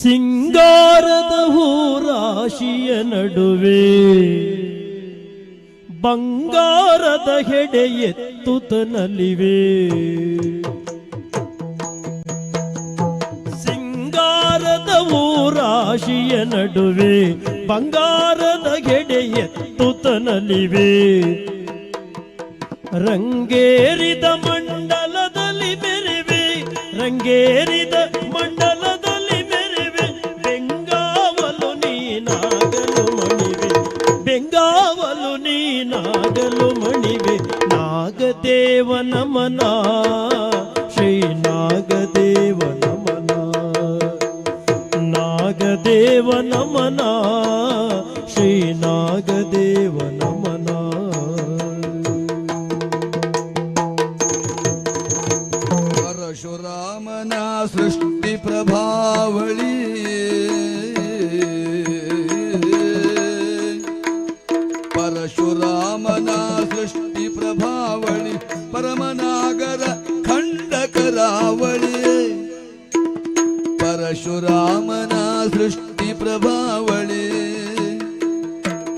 ಸಿಂಗಾರದ ಹೂರಾಶಿಯ ನಡುವೆ ಬಂಗಾರದ ಹೆಡೆ ಎತ್ತುತ್ತನಲಿವೆ ಸಿಂಗಾರದ ರಾಶಿಯ ನಡುವೆ ಬಂಗಾರದ ಹೆಡೆ ಎತ್ತುತ್ತನಲಿವೆ ರಂಗೇರಿದ ಮಂಡಲದಲ್ಲಿ ಬೆರಿವೆ, ರಂಗೇರಿದ नमना श्री नागदेवन मना नागदेवन मना श्री नागदेवन मना परशुरामना सृष्टिप्रभावळी परशुरा ಪರಶುರಾಮನ ಸೃಷ್ಟಿ ಪ್ರಭಾವಳಿ.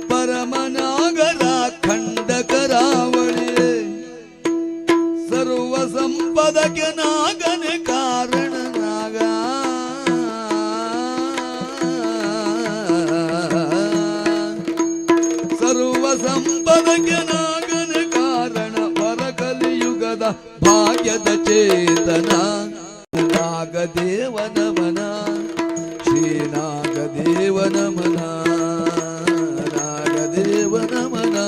ಪರಮನಾಗರ ಖಂಡಕರಾವಳಿ. ಸರ್ವ ಸಂಪದಕ್ಕೆ ನಾಗನೆ ಕಾರಣ ನಾಗ ಸರ್ವ ಸಂಪದಕ್ಕೆ ನಾಗನೆ ಕಾರಣ. ಪರ ಕಲಿಯುಗದ ಭಾಗ್ಯದ ಚೇತನ. नारदेव नमना नारदेव नमना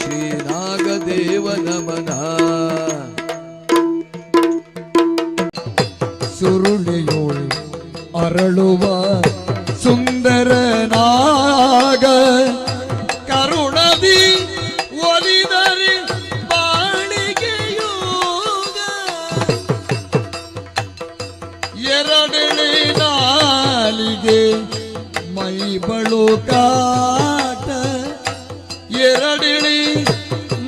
श्रीनागदेव नमना சுருளியோள் அருளுவார் சுந்தரன ಬಳು ಕಾಟ. ಎರಡಿಳಿ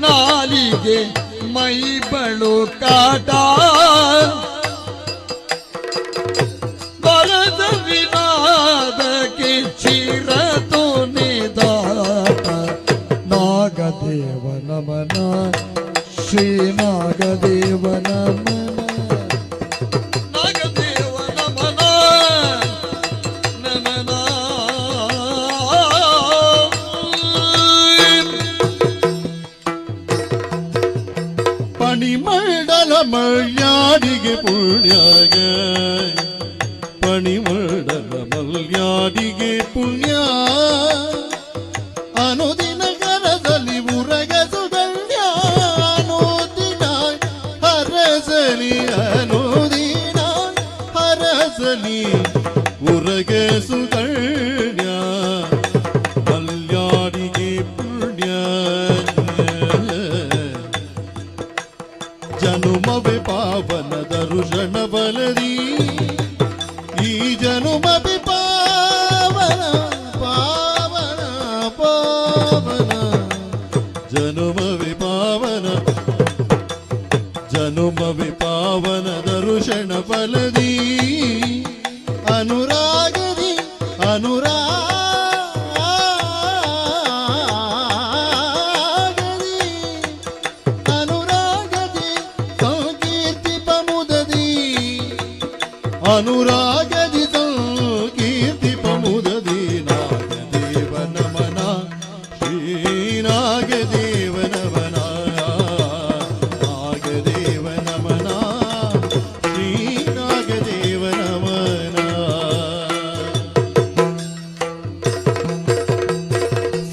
ನಾಲಿಗೆ ಮೈ ಬಳು ಕಾಟ. ಬರದ ವಿನಾದಕ್ಕೆ ಚಿರತು ನಿದಾಟ ನಾಗದೇವ ನಮನ ಶ್ರೀ ನಾಗದೇವ ನಮನ ಪಣಿಮಂಡಲ ಮಳ್ಯಾಡಿಗೆ ಪುಣ್ಯಾಗ. ಪಣಿಮಂಡಲ ಮಲ್ಯಾಡಿಗೆ ಪುಣ್ಯ. ಅನುದಿನ ಕರದಲ್ಲಿ ಉರಗಸುಗಳ್ಯ ಅನುದಿನ ಹರಸಲಿ ಅನುದಿನ ಹರಸಲಿ ಉರಗಸುಗಳ್ಯ ಜನುಮವೆ ಋಷಣ ಬಲದಿ, ಈ ಜನುಮವೆ ಪಾವನ ಪಾವನ ಪಾವನ ಜನುಮ ಪಾವನ ಜನುಮ ಪಾವನ ಋಷಣ ಫಲದಿ ಅನುರಾಗದಿ ಅನುರಾಗದಿ ಅನುರಾಗದಿ ಸಂಕೀರ್ತಿ ಪಮುದದಿ ನಾಗದೇವ ನಮನ ಶ್ರೀ ನಾಗದೇವ ನಮನ ನಾಗದೇವ ನಮನ ಶ್ರೀ ನಾಗದೇವ ನಮನ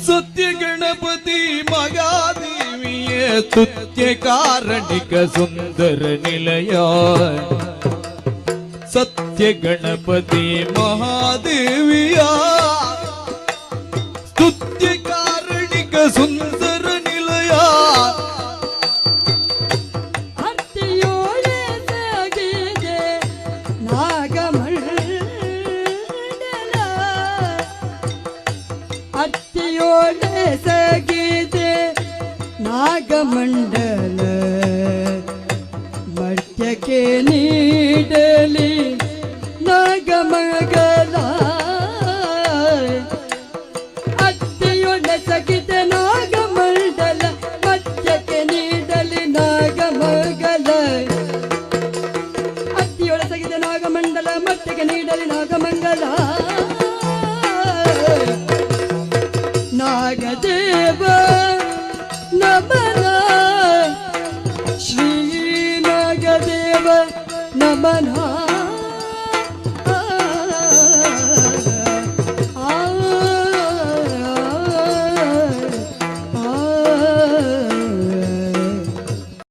ಸತ್ಯ ಗಣಪತಿ ಮಗಾದೇವಿಯ ತುತ್ಯ ಕಾರಣಿಕ ಸುಂದರ ನಿಲಯ சத்ய கணபதி மகாதேவியா. ஸ்துத்ய காரணிக சுந்தர நிலையா. அத்தியோட சகிதே நாகமண்டல. ನಿತ್ಯಕ್ಕೆ ನೀಡಲಿ ನಗಮಗಲ ಅತ್ತಿಯೊಡ ಸಗಿತ ನಾಗಮಂಡಲ ಮತ್ಯಕ್ಕೆ ನೀಡಲಿ ನಾಗಮಗಲ ಅತ್ತಿಯೊಡ ಸಗಿತ ನಾಗಮಂಡಲ ಮತ್ಯಕ್ಕೆ ನೀಡಲಿ ನಾಗಮಂಗಲ ನಾಗದೇವ man